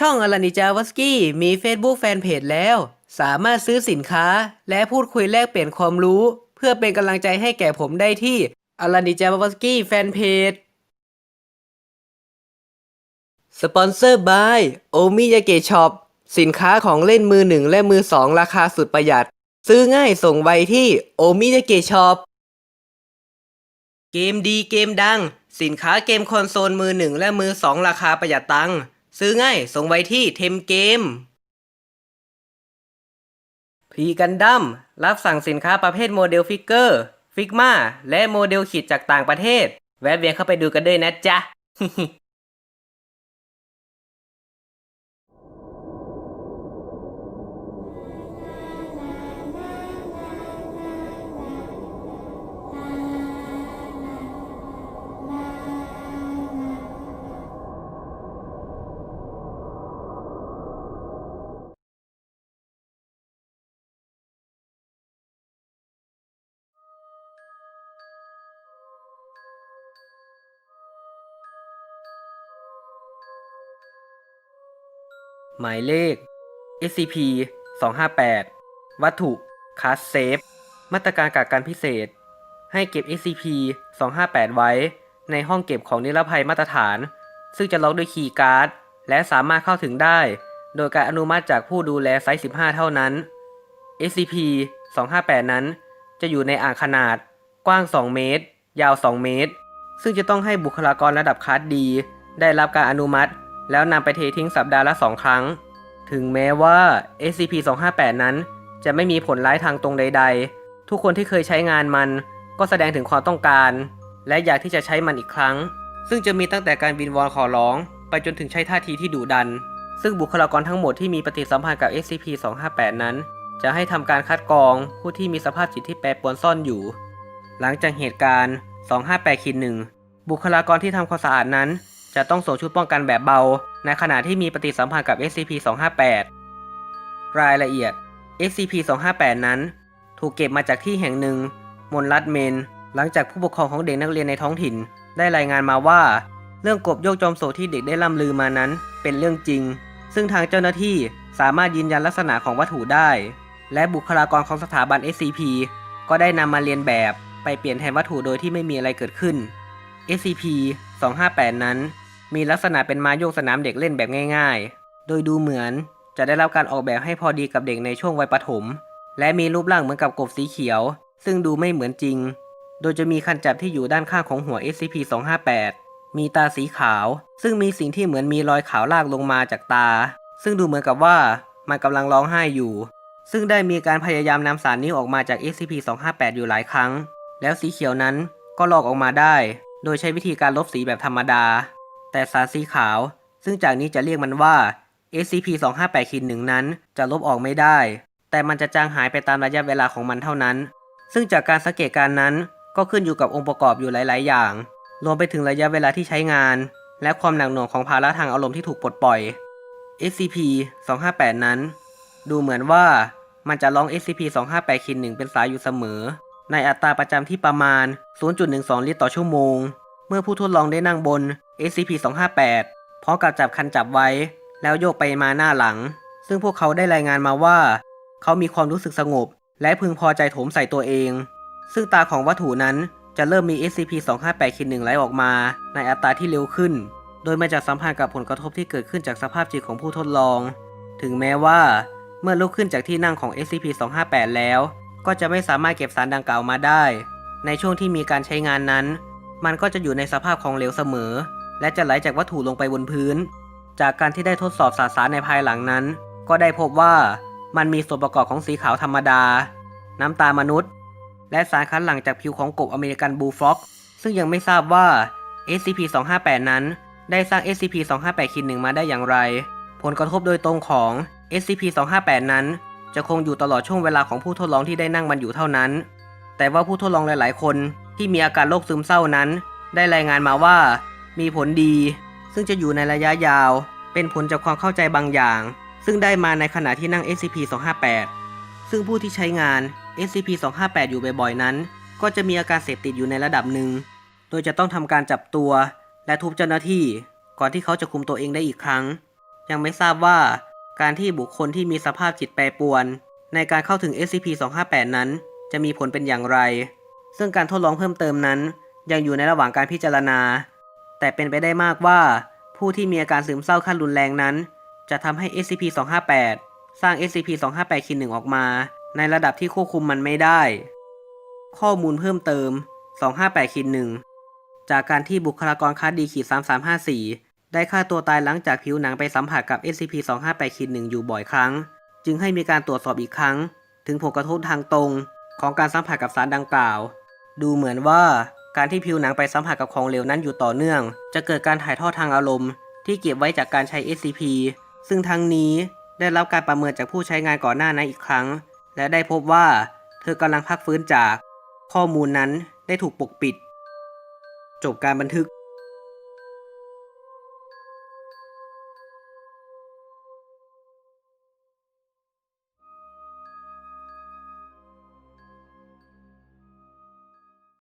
ช่องอลานิจาวสกี้มี Facebook แฟนเพจแล้ว สามารถซื้อสินค้า และพูดคุยแลกเปลี่ยนความรู้ เพื่อเป็นกำลังใจให้แก่ผมได้ที่อลานิจาวสกี้แฟนเพจสปอนเซอร์บายโอมิยาเกะช็อปสินค้าของเล่นมือหนึ่งและมือสองราคาสุดประหยัด ซื้อง่ายส่งไวที่โอมิยาเกะช็อปเกมดีเกมดัง สินค้าเกมคอนโซลมือหนึ่งและมือสองราคาประหยัดตังค์ ซื้อง่าย ส่งไวที่เทมเกมพีกันดั้มรับสั่งสินค้าประเภทโมเดลฟิกเกอร์ ฟิกมาและโมเดลขีดจากต่างประเทศ แวะเวียนเข้าไปดูกันด้วยนะจ๊ะ หมายเลข SCP 258 วัตถุคาสเซฟ มาตรการกักกันพิเศษ ให้เก็บ SCP 258 ไว้ ในห้องเก็บของนิรภัยมาตรฐาน ซึ่งจะล็อกด้วยคีย์การ์ด และสามารถเข้าถึงได้ โดยการอนุมัติจากผู้ดูแลไซต์15 เท่านั้น SCP 258 นั้น จะอยู่ในอ่างขนาด กว้าง 2 เมตร ยาว 2 เมตร ซึ่งจะต้องให้บุคลากรระดับคลาสดี ได้รับการอนุมัติ แล้วนำไปเททิ้งสัปดาห์ละ 2 ครั้ง ถึงแม้ว่า SCP-258 นั้นจะไม่มีผลร้ายทางตรงใด ๆ ทุกคนที่เคยใช้งานมันก็แสดงถึงความต้องการ และอยากที่จะใช้มันอีกครั้ง ซึ่งจะมีตั้งแต่การวินวอนขอร้อง ไปจนถึงใช้ท่าทีที่ดุดัน ซึ่งบุคลากรทั้งหมดที่มีปฏิสัมพันธ์กับ SCP-258 นั้น จะให้ทำการคัดกรองผู้ที่มีสภาพจิตที่แปรปรวนซ่อนอยู่ หลังจากเหตุการณ์ 258-1 บุคลากรที่ทำความสะอาดนั้น จะต้องสวมชุดป้องกันแบบเบา ในขณะที่มีปฏิสัมพันธ์กับ SCP-258 รายละเอียด SCP-258 นั้น ถูกเก็บมาจากที่แห่งหนึ่ง มนรัฐเมน หลังจากผู้ปกครองของเด็กนักเรียนในท้องถิ่น ได้รายงานมาว่า เรื่องกบโยกจอมโศกที่เด็กได้ล่ำลือมานั้น เป็นเรื่องจริง ซึ่งทางเจ้าหน้าที่สามารถยืนยันลักษณะของวัตถุได้ และบุคลากรของสถาบัน SCP ก็ได้นำมาเรียนแบบไปเปลี่ยนแทนวัตถุโดยที่ไม่มีอะไรเกิดขึ้น SCP-258 นั้น มีลักษณะเป็นไม้โยกสนามเด็กเล่นแบบง่ายๆ โดยดูเหมือนจะได้รับการออกแบบให้พอดีกับเด็กในช่วงวัยประถม และมีรูปร่างเหมือนกับกบสีเขียว ซึ่งดูไม่เหมือนจริง โดยจะมีคันจับที่อยู่ด้านข้างของหัว SCP-258 มีตาสีขาว ซึ่งมีสิ่งที่เหมือนมีรอยขาวลากลงมาจากตา ซึ่งดูเหมือนกับว่ามันกำลังร้องไห้อยู่ ซึ่งได้มีการพยายามนำสารนี้ออกมาจาก SCP-258 อยู่หลายครั้ง แล้วสีเขียวนั้นก็ลอกออกมาได้ โดยใช้วิธีการลบสีแบบธรรมดา แต่สารสีขาว ซึ่งจากนี้จะเรียกมันว่า SCP-258-1 นั้นจะลบออกไม่ได้ แต่มันจะจางหายไปตามระยะเวลาของมันเท่านั้น ซึ่งจากการสังเกตการณ์นั้นก็ขึ้นอยู่กับองค์ประกอบอยู่หลาย ๆ อย่าง รวมไปถึงระยะเวลาที่ใช้งาน และความหนักหน่วงของภาระทางอารมณ์ที่ถูกปลดปล่อย SCP-258 นั้น ดูเหมือนว่ามันจะร้อง SCP-258-1 เป็นสายอยู่เสมอ ในอัตราประจำที่ประมาณ 0.12 ลิตรต่อชั่วโมง เมื่อผู้ทดลองได้นั่งบน SCP-258 พร้อมกับจับคันจับไว้ แล้วโยกไปมาหน้าหลัง ซึ่งพวกเขาได้รายงานมาว่า เขามีความรู้สึกสงบ และพึงพอใจโถมใส่ตัวเอง ซึ่งตาของวัตถุนั้นจะเริ่มมี SCP-258-1 ไหลออกมา ในอัตราที่เร็วขึ้น โดยมาจากสัมพันธ์กับผลกระทบที่เกิดขึ้นจากสภาพจิตของผู้ทดลอง ถึงแม้ว่า เมื่อลุกขึ้นจากที่นั่งของ SCP-258 แล้ว ก็จะไม่สามารถเก็บสารดังกล่าวมาได้ ในช่วงที่มีการใช้งานนั้น มันก็จะอยู่ในสภาพของเหลวเสมอ และจะไหลจากวัตถุลงไปบนพื้น จากการที่ได้ทดสอบสสารในภายหลังนั้น ก็ได้พบว่ามันมีส่วนประกอบของสีขาวธรรมดา น้ำตามนุษย์ และสารคัดหลั่งจากผิวของกบอเมริกันบูฟ็อกซึ่งยังไม่ทราบว่า SCP-258 นั้น ได้สร้าง SCP-258-1 มาได้อย่างไร ผลกระทบโดยตรงของ SCP-258 นั้น จะคงอยู่ตลอดช่วงเวลาของผู้ทดลองที่ได้นั่งมันอยู่เท่านั้น แต่ว่าผู้ทดลองหลาย ๆ คน ที่มีอาการโรคซึมเศร้านั้น ได้รายงานมาว่า มีผลดี ซึ่งจะอยู่ในระยะยาว เป็นผลจากความเข้าใจบางอย่าง ซึ่งได้มาในขณะที่นั่ง SCP-258 ซึ่งผู้ที่ใช้งาน SCP-258 อยู่บ่อยๆนั้น ก็จะมีอาการเสพติดอยู่ในระดับหนึ่ง โดยจะต้องทำการจับตัว และทุบเจ้าหน้าที่ ก่อนที่เขาจะคุมตัวเองได้อีกครั้ง ยังไม่ทราบว่าการที่บุคคลที่มีสภาพจิตแปรปรวน ในการเข้าถึง SCP-258 นั้น จะมีผลเป็นอย่างไร ซึ่งการทดลองเพิ่มเติมนั้น ยังอยู่ในระหว่างการพิจารณา แต่เป็นไปได้มากว่า ผู้ที่มีอาการซึมเศร้าขั้นรุนแรงนั้น จะทำให้ SCP-258 สร้าง SCP-258-1 ออกมา ในระดับที่ควบคุมมันไม่ได้ ข้อมูลเพิ่มเติม 258-1 จากการที่บุคลากรคลาสดีขีด3354 ได้ฆ่าตัวตายหลังจากผิวหนังไปสัมผัสกับ SCP-258-1 อยู่บ่อยครั้ง จึงให้มีการตรวจสอบอีกครั้ง ถึงผลกระทบทางตรงของการสัมผัสกับสารดังกล่าว ดูเหมือนว่าการที่ผิวหนังไปสัมผัสกับของเหลวนั้นอยู่ต่อเนื่อง จะเกิดการถ่ายทอดทางอารมณ์ ที่เก็บไว้จากการใช้ SCP ซึ่งทั้งนี้ได้รับการประเมินจากผู้ใช้งานก่อนหน้านั้นอีกครั้ง และได้พบว่าเธอกำลังพักฟื้นจาก ข้อมูลนั้นได้ถูกปกปิด จบการบันทึก